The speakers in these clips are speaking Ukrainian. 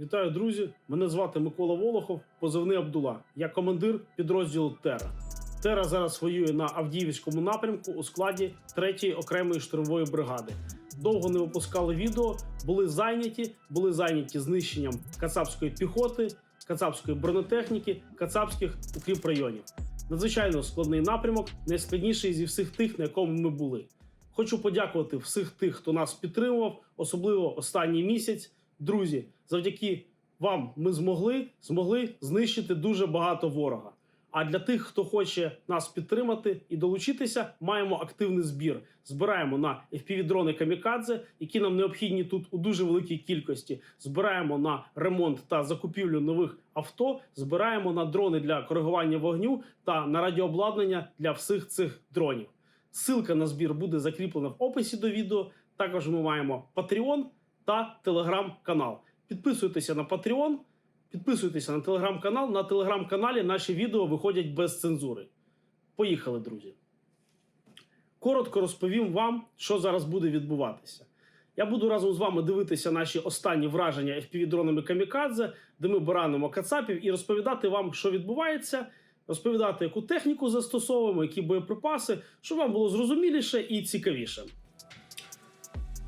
Вітаю, друзі! Мене звати Микола Волохов, позивний Абдула. Я командир підрозділу Тера. Тера зараз воює на Авдіївському напрямку у складі 3-ї окремої штурмової бригади. Довго не випускали відео, були зайняті, були зайняті знищенням кацапської піхоти, кацапської бронетехніки, кацапських укріпрайонів. Надзвичайно складний напрямок, найскладніший зі всіх тих, на якому ми були. Хочу подякувати всіх тих, хто нас підтримував, особливо останній місяць. Друзі, завдяки вам ми змогли, змогли знищити дуже багато ворога. А для тих, хто хоче нас підтримати і долучитися, маємо активний збір. Збираємо на FPV-дрони Камікадзе, які нам необхідні тут у дуже великій кількості. Збираємо на ремонт та закупівлю нових авто. Збираємо на дрони для коригування вогню та на радіообладнання для всіх цих дронів. Ссылка на збір буде закріплена в описі до відео. Також ми маємо Patreon та телеграм-канал. Підписуйтеся на Patreon, підписуйтеся на телеграм-канал. На телеграм-каналі наші відео виходять без цензури. Поїхали, друзі. Коротко розповім вам, що зараз буде відбуватися. Я буду разом з вами дивитися наші останні враження FPV-дронами Камікадзе, де ми баранимо кацапів, і розповідати вам, що відбувається, розповідати, яку техніку застосовуємо, які боєприпаси, щоб вам було зрозуміліше і цікавіше.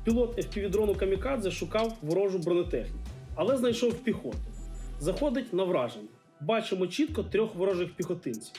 Пілот FPV-дрону Камікадзе шукав ворожу бронетехніку, але знайшов піхоту. Заходить на враження. Бачимо чітко трьох ворожих піхотинців.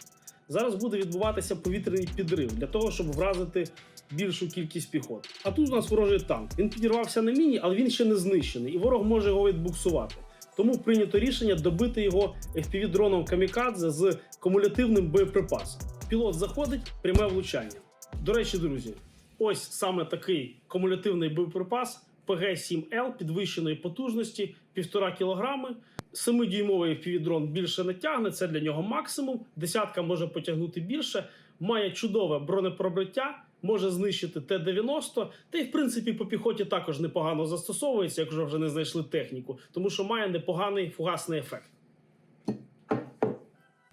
Зараз буде відбуватися повітряний підрив для того, щоб вразити більшу кількість піхот. А тут у нас ворожий танк. Він підірвався на міні, але він ще не знищений, і ворог може його відбуксувати. Тому прийнято рішення добити його FPV-дроном Камікадзе з кумулятивним боєприпасом. Пілот заходить, пряме влучання. До речі, друзі, ось саме такий кумулятивний боєприпас ПГ-7Л підвищеної потужності 1,5 кг. 7-дюймовий FPV-дрон більше не тягне, це для нього максимум. Десятка може потягнути більше, має чудове бронепробиття, може знищити Т-90, та й в принципі по піхоті також непогано застосовується, якщо вже не знайшли техніку, тому що має непоганий фугасний ефект.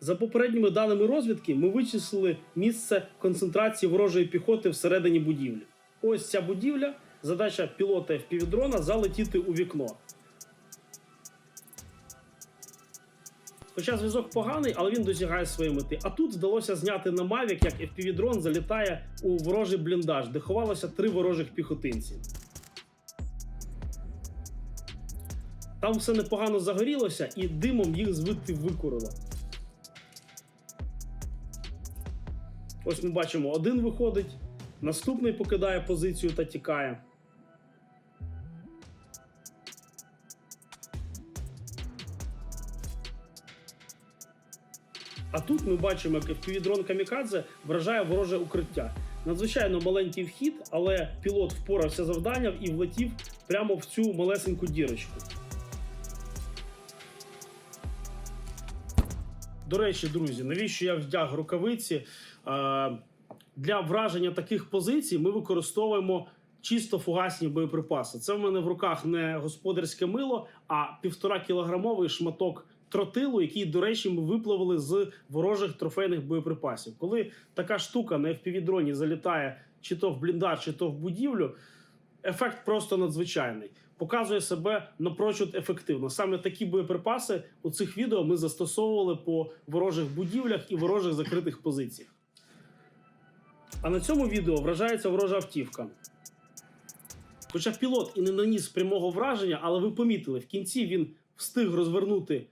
За попередніми даними розвідки, ми вичислили місце концентрації ворожої піхоти всередині будівлі. Ось ця будівля. Задача пілота FPV-дрона залетіти у вікно. Хоча зв'язок поганий, але він досягає своєї мети. А тут вдалося зняти на Mavic, як FPV-дрон залітає у ворожий бліндаж, де ховалося три ворожих піхотинці. Там все непогано загорілося і димом їх звідти викурило. Ось ми бачимо, один виходить, наступний покидає позицію та тікає. А тут ми бачимо, як FPV-дрон Камікадзе вражає вороже укриття. Надзвичайно маленький вхід, але пілот впорався завданням і влетів прямо в цю малесеньку дірочку. До речі, друзі, навіщо я вдяг рукавиці? Е, Для враження таких позицій ми використовуємо чисто фугасні боєприпаси. Це в мене в руках не господарське мило, а півтора кілограмовий шматок тротилу, який, до речі, ми виплавили з ворожих трофейних боєприпасів. Коли така штука на FPV-дроні залітає чи то в бліндаж, чи то в будівлю. Ефект просто надзвичайний. Показує себе напрочуд ефективно. Саме такі боєприпаси у цих відео ми застосовували по ворожих будівлях і ворожих закритих позиціях. А на цьому відео вражається ворожа автівка. Хоча пілот і не наніс прямого враження, але ви помітили, в кінці він встиг розвернути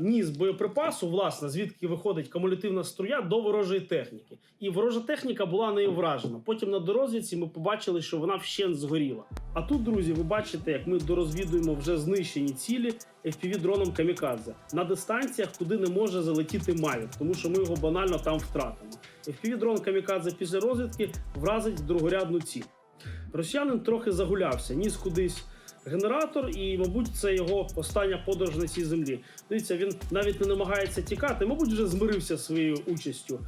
ніс боєприпасу, власне, звідки виходить кумулятивна струя до ворожої техніки. І ворожа техніка була нею вражена. Потім на дорозвідці ми побачили, що вона вщент згоріла. А тут, друзі, ви бачите, як ми дорозвідуємо вже знищені цілі FPV-дроном Камікадзе на дистанціях, куди не може залетіти Мавік, тому що ми його банально там втратимо. FPV-дрон Камікадзе після розвідки вразить другорядну ціль. Росіянин трохи загулявся, ніс кудись генератор, і, мабуть, це його остання подорож на цій землі. Дивіться, він навіть не намагається тікати, мабуть, вже змирився своєю участю.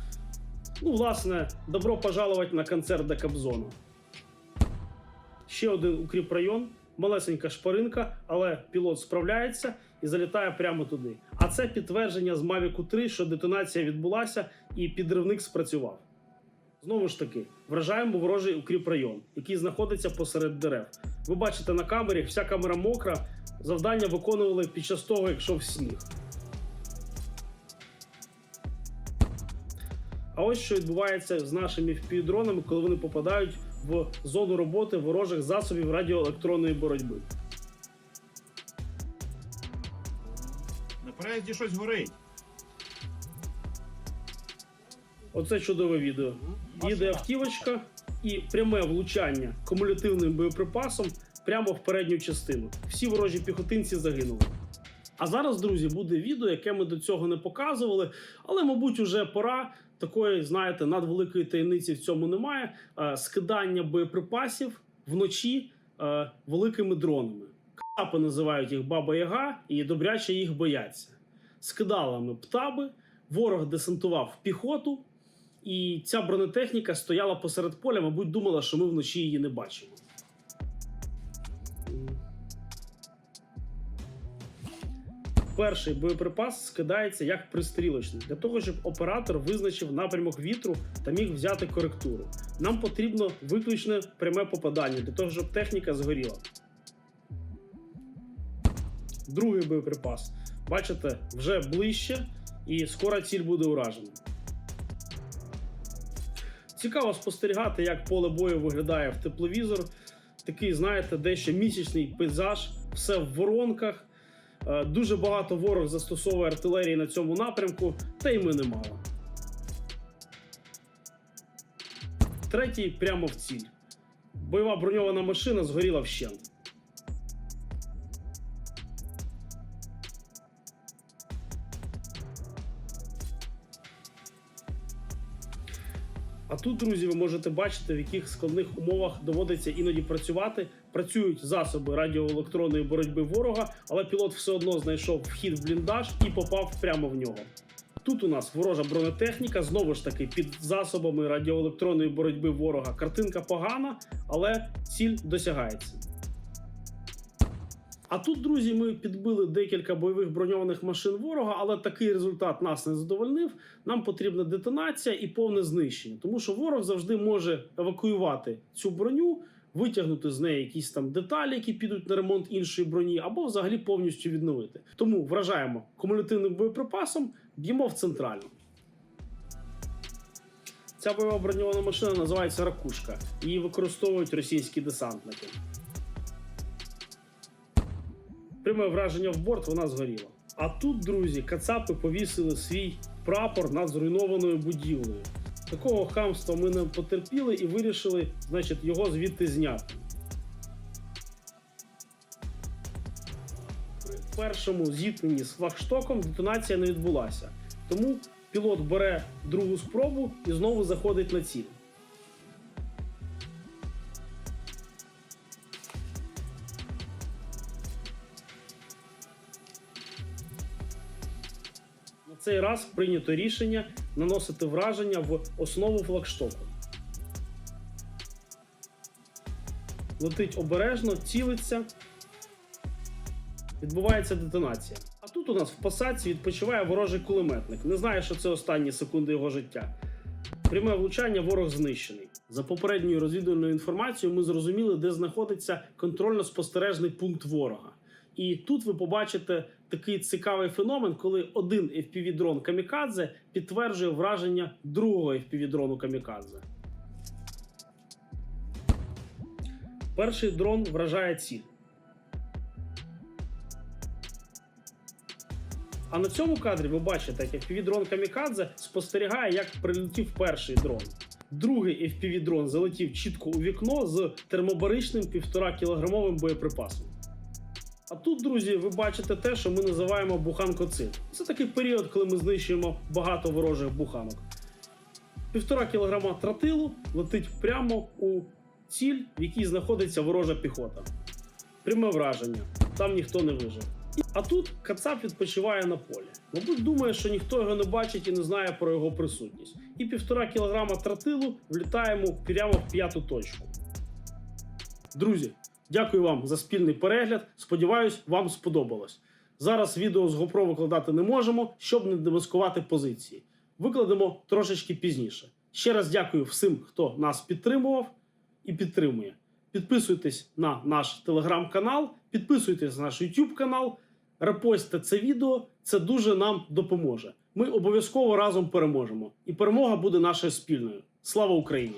Ну, власне, добро пожаловать на концерт до Кобзону. Ще один укріпрайон, малесенька шпаринка, але пілот справляється і залітає прямо туди. А це підтвердження з Mavic 3, що детонація відбулася і підривник спрацював. Знову ж таки, вражаємо ворожий укріпрайон, який знаходиться посеред дерев. Ви бачите на камері, вся камера мокра, завдання виконували під час того, як йшов сніг. А ось що відбувається з нашими FPV-дронами, коли вони попадають в зону роботи ворожих засобів радіоелектронної боротьби. На переїзді щось горить. Оце чудове відео. Їде автівочка і пряме влучання кумулятивним боєприпасом прямо в передню частину. Всі ворожі піхотинці загинули. А зараз, друзі, буде відео, яке ми до цього не показували, але, мабуть, уже пора такої, знаєте, надвеликої таємниці в цьому немає. е, Скидання боєприпасів вночі е, великими дронами. Капи називають їх Баба Яга і добряче їх бояться. Скидали ми птаби, ворог десантував піхоту, і ця бронетехніка стояла посеред поля, мабуть, думала, що ми вночі її не бачимо. Перший боєприпас скидається як пристрілочний для того, щоб оператор визначив напрямок вітру та міг взяти коректуру. Нам потрібно виключне пряме попадання для того, щоб техніка згоріла. Другий боєприпас. Бачите, вже ближче, і скоро ціль буде уражена. Цікаво спостерігати, як поле бою виглядає в тепловізор. Такий, знаєте, дещо місячний пейзаж, все в воронках. Е, Дуже багато ворог застосовує артилерії на цьому напрямку, та й ми немало. Третій прямо в ціль. Бойова броньована машина згоріла вщент. Тут, друзі, ви можете бачити, в яких складних умовах доводиться іноді працювати. Працюють засоби радіоелектронної боротьби ворога, але пілот все одно знайшов вхід в бліндаж і попав прямо в нього. Тут у нас ворожа бронетехніка, знову ж таки, під засобами радіоелектронної боротьби ворога. Картинка погана, але ціль досягається. А тут, друзі, ми підбили декілька бойових броньованих машин ворога, але такий результат нас не задовольнив. Нам потрібна детонація і повне знищення, тому що ворог завжди може евакуювати цю броню, витягнути з неї якісь там деталі, які підуть на ремонт іншої броні, або взагалі повністю відновити. Тому вражаємо кумулятивним боєприпасом, б'ємо в центральну. Ця бойова броньована машина називається Ракушка. Її використовують російські десантники. Пряме враження в борт, вона згоріла. А тут, друзі, кацапи повісили свій прапор над зруйнованою будівлею. Такого хамства ми не потерпіли і вирішили, значить, його звідти зняти. При першому зіткненні з флагштоком детонація не відбулася. Тому пілот бере другу спробу і знову заходить на ціль. Цей раз прийнято рішення наносити враження в основу флагштоку. Летить обережно, цілиться. Відбувається детонація. А тут у нас в посадці відпочиває ворожий кулеметник. Не знає, що це останні секунди його життя. Пряме влучання ворог знищений. За попередньою розвідувальною інформацією, ми зрозуміли, де знаходиться контрольно-спостережний пункт ворога. І тут ви побачите такий цікавий феномен, коли один FPV-дрон Камікадзе підтверджує враження другого FPV-дрону Камікадзе. Перший дрон вражає ціль. А на цьому кадрі ви бачите, як FPV-дрон Камікадзе спостерігає, як прилетів перший дрон. Другий FPV-дрон залетів чітко у вікно з термобаричним 1,5 кілограмовим боєприпасом. А тут, друзі, ви бачите те, що ми називаємо буханкоцин. Це такий період, коли ми знищуємо багато ворожих буханок. Півтора кілограма тротилу летить прямо у ціль, в якій знаходиться ворожа піхота. Пряме враження. Там ніхто не вижив. А тут Кацап відпочиває на полі. Мабуть, думає, що ніхто його не бачить і не знає про його присутність. І півтора кілограма тротилу влітає йому прямо в п'яту точку. Друзі, дякую вам за спільний перегляд. Сподіваюсь, вам сподобалось. Зараз відео з GoPro викладати не можемо, щоб не демаскувати позиції. Викладемо трошечки пізніше. Ще раз дякую всім, хто нас підтримував і підтримує. Підписуйтесь на наш телеграм-канал, підписуйтесь на наш YouTube канал, репостьте це відео. Це дуже нам допоможе. Ми обов'язково разом переможемо, і перемога буде нашою спільною. Слава Україні!